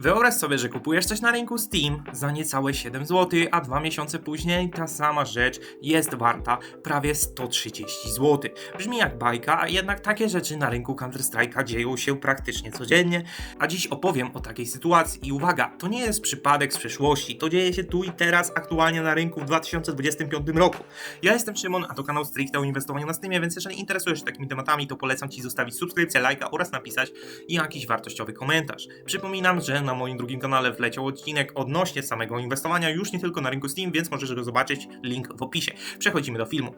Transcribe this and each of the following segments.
Wyobraź sobie, że kupujesz coś na rynku Steam za niecałe 7 zł, a dwa miesiące później ta sama rzecz jest warta prawie 130 zł. Brzmi jak bajka, a jednak takie rzeczy na rynku Counter-Strike'a dzieją się praktycznie codziennie, a dziś opowiem o takiej sytuacji. I uwaga, to nie jest przypadek z przeszłości, to dzieje się tu i teraz aktualnie na rynku w 2025 roku. Ja jestem Szymon, a to kanał stricte o inwestowaniu na Steamie, więc jeżeli interesujesz się takimi tematami, to polecam Ci zostawić subskrypcję, lajka oraz napisać jakiś wartościowy komentarz. Przypominam, że na moim drugim kanale wleciał odcinek odnośnie samego inwestowania, już nie tylko na rynku Steam, więc możesz go zobaczyć, link w opisie. Przechodzimy do filmu.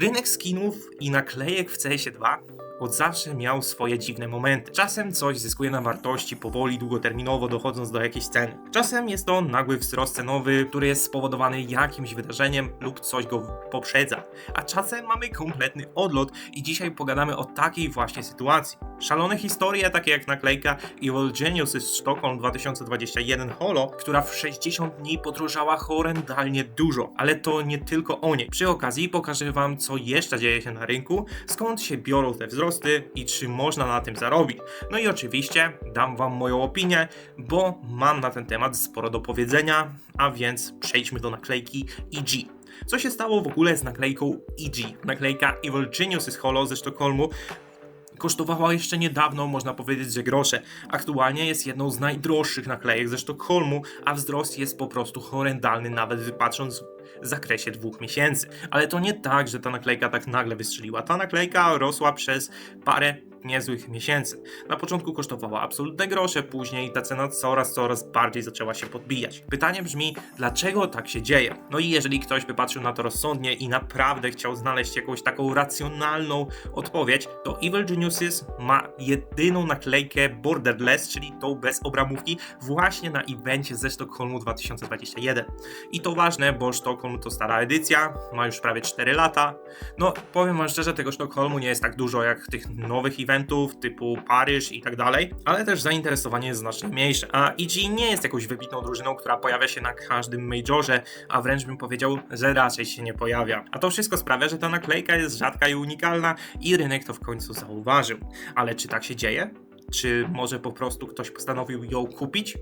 Rynek skinów i naklejek w CS2 od zawsze miał swoje dziwne momenty. Czasem coś zyskuje na wartości powoli, długoterminowo dochodząc do jakiejś ceny. Czasem jest to nagły wzrost cenowy, który jest spowodowany jakimś wydarzeniem lub coś go poprzedza. A czasem mamy kompletny odlot i dzisiaj pogadamy o takiej właśnie sytuacji. Szalone historie, takie jak naklejka Evil Geniuses z Stockholm 2021 Holo, która w 60 dni podrożała horrendalnie dużo, ale to nie tylko o niej. Przy okazji pokażę Wam, co jeszcze dzieje się na rynku, skąd się biorą te wzrosty i czy można na tym zarobić. No i oczywiście dam Wam moją opinię, bo mam na ten temat sporo do powiedzenia, a więc przejdźmy do naklejki EG. Co się stało w ogóle z naklejką EG? Naklejka Evil Geniuses Holo ze Sztokholmu kosztowała jeszcze niedawno, można powiedzieć, że grosze. Aktualnie jest jedną z najdroższych naklejek ze Sztokholmu, a wzrost jest po prostu horrendalny, nawet patrząc w zakresie dwóch miesięcy. Ale to nie tak, że ta naklejka tak nagle wystrzeliła. Ta naklejka rosła przez parę niezłych miesięcy. Na początku kosztowała absolutne grosze, później ta cena coraz, coraz bardziej zaczęła się podbijać. Pytanie brzmi, dlaczego tak się dzieje? No i jeżeli ktoś by patrzył na to rozsądnie i naprawdę chciał znaleźć jakąś taką racjonalną odpowiedź, to Evil Ma jedyną naklejkę borderless, czyli tą bez obramówki, właśnie na evencie ze Sztokholmu 2021. I to ważne, bo Sztokholm to stara edycja, ma już prawie 4 lata. No, powiem wam szczerze, tego Sztokholmu nie jest tak dużo jak tych nowych eventów, typu Paryż i tak dalej, ale też zainteresowanie jest znacznie mniejsze. A EG nie jest jakąś wybitną drużyną, która pojawia się na każdym majorze, a wręcz bym powiedział, że raczej się nie pojawia. A to wszystko sprawia, że ta naklejka jest rzadka i unikalna i rynek to w końcu Ale czy tak się dzieje? Czy może po prostu ktoś postanowił ją kupić,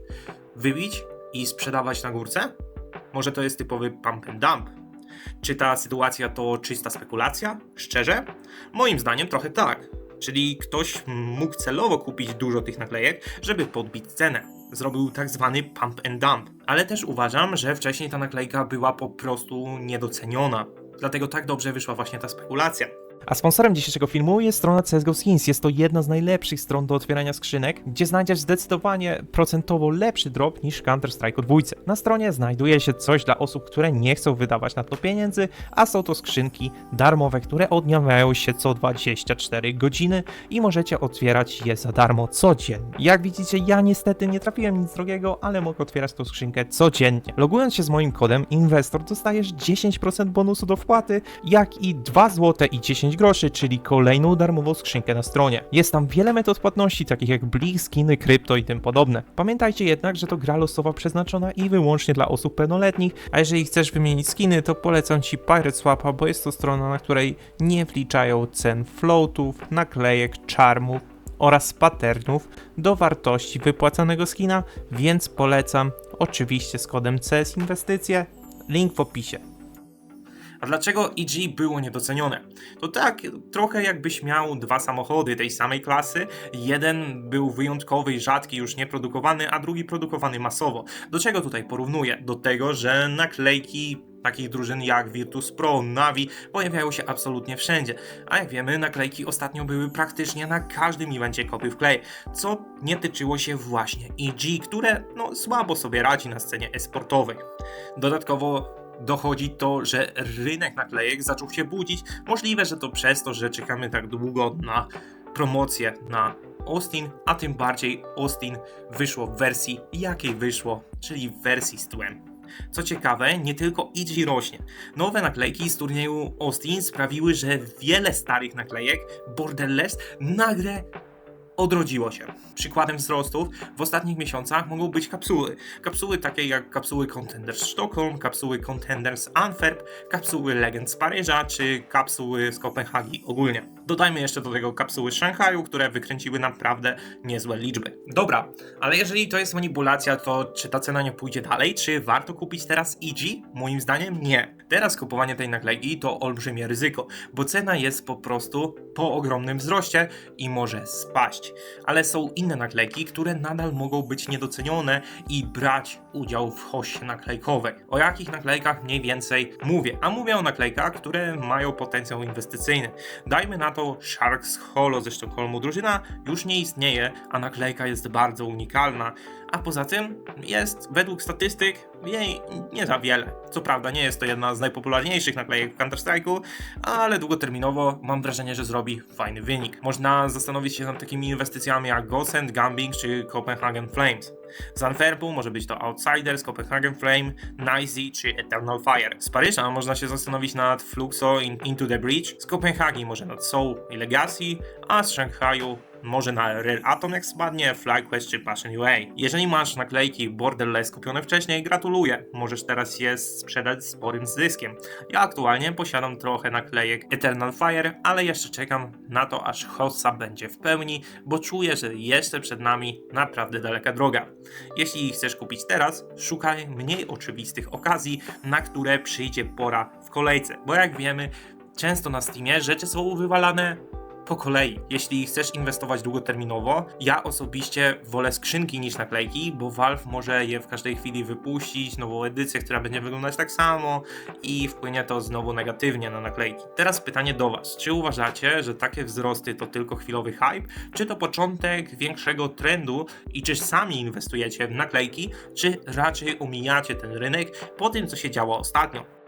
wybić i sprzedawać na górce? Może to jest typowy pump and dump? Czy ta sytuacja to czysta spekulacja? Szczerze? Moim zdaniem trochę tak. Czyli ktoś mógł celowo kupić dużo tych naklejek, żeby podbić cenę. Zrobił tak zwany pump and dump. Ale też uważam, że wcześniej ta naklejka była po prostu niedoceniona. Dlatego tak dobrze wyszła właśnie ta spekulacja. A sponsorem dzisiejszego filmu jest strona CSGO Skins. Jest to jedna z najlepszych stron do otwierania skrzynek, gdzie znajdziesz zdecydowanie procentowo lepszy drop niż Counter-Strike 2. Na stronie znajduje się coś dla osób, które nie chcą wydawać na to pieniędzy, a są to skrzynki darmowe, które odnawiają się co 24 godziny i możecie otwierać je za darmo codziennie. Jak widzicie, ja niestety nie trafiłem nic drogiego, ale mogę otwierać tą skrzynkę codziennie. Logując się z moim kodem INWESTOR dostajesz 10% bonusu do wpłaty, jak i 2 zł i 10 10 groszy, czyli kolejną darmową skrzynkę na stronie. Jest tam wiele metod płatności, takich jak Blik, skiny, krypto i tym podobne. Pamiętajcie jednak, że to gra losowa przeznaczona i wyłącznie dla osób pełnoletnich, a jeżeli chcesz wymienić skiny, to polecam Ci Pirate Swapa, bo jest to strona, na której nie wliczają cen floatów, naklejek, charmów, oraz patternów do wartości wypłacanego skina, więc polecam oczywiście z kodem CS Inwestycje, link w opisie. A dlaczego EG było niedocenione? To tak, trochę jakbyś miał dwa samochody tej samej klasy. Jeden był wyjątkowy i rzadki, już nieprodukowany, a drugi produkowany masowo. Do czego tutaj porównuję? Do tego, że naklejki takich drużyn jak Virtus Pro, Navi pojawiają się absolutnie wszędzie. A jak wiemy, naklejki ostatnio były praktycznie na każdym evencie kopy w klej, co nie tyczyło się właśnie EG, które no słabo sobie radzi na scenie esportowej. Dodatkowo dochodzi to, że rynek naklejek zaczął się budzić. Możliwe, że to przez to, że czekamy tak długo na promocję na Austin, a tym bardziej Austin wyszło w wersji jakiej wyszło, czyli w wersji z tłem. Co ciekawe, nie tylko EG rośnie. Nowe naklejki z turnieju Austin sprawiły, że wiele starych naklejek Borderless nagle odrodziło się. Przykładem wzrostów w ostatnich miesiącach mogą być kapsuły. Kapsuły takie jak kapsuły Contenders Stockholm, kapsuły Contenders Antwerp, kapsuły Legend z Paryża czy kapsuły z Kopenhagi ogólnie. Dodajmy jeszcze do tego kapsuły z Szanghaju, które wykręciły naprawdę niezłe liczby. Dobra, ale jeżeli to jest manipulacja, to czy ta cena nie pójdzie dalej? Czy warto kupić teraz EG? Moim zdaniem nie. Teraz kupowanie tej naklejki to olbrzymie ryzyko, bo cena jest po prostu po ogromnym wzroście i może spaść. Ale są inne naklejki, które nadal mogą być niedocenione i brać udział w hoście naklejkowej. O jakich naklejkach mniej więcej mówię? A mówię o naklejkach, które mają potencjał inwestycyjny. Dajmy na to Sharks Holo ze Sztokholmu. Drużyna już nie istnieje, a naklejka jest bardzo unikalna. A poza tym jest, według statystyk, jej nie za wiele. Co prawda nie jest to jedna z najpopularniejszych naklejek w Counter-Strike'u, ale długoterminowo mam wrażenie, że zrobi fajny wynik. Można zastanowić się nad takimi inwestycjami jak Godsend, Gambing czy Copenhagen Flames. Z Antwerpu może być to Outsiders, Copenhagen Flame, Nizy czy Eternal Fire. Z Paryża można się zastanowić nad Fluxo in, Into the Breach, z Kopenhagi może nad Soul i Legacy, a z Szanghaju może na Rare Atom jak spadnie, FlyQuest czy Passion UA. Jeżeli masz naklejki Borderless kupione wcześniej, gratuluję. Możesz teraz je sprzedać sporym zyskiem. Ja aktualnie posiadam trochę naklejek Eternal Fire, ale jeszcze czekam na to, aż Hossa będzie w pełni, bo czuję, że jeszcze przed nami naprawdę daleka droga. Jeśli chcesz kupić teraz, szukaj mniej oczywistych okazji, na które przyjdzie pora w kolejce, bo jak wiemy, często na Steamie rzeczy są wywalane po kolei. Jeśli chcesz inwestować długoterminowo, ja osobiście wolę skrzynki niż naklejki, bo Valve może je w każdej chwili wypuścić, nową edycję, która będzie wyglądać tak samo i wpłynie to znowu negatywnie na naklejki. Teraz pytanie do Was. Czy uważacie, że takie wzrosty to tylko chwilowy hype, czy to początek większego trendu i czy sami inwestujecie w naklejki, czy raczej omijacie ten rynek po tym, co się działo ostatnio?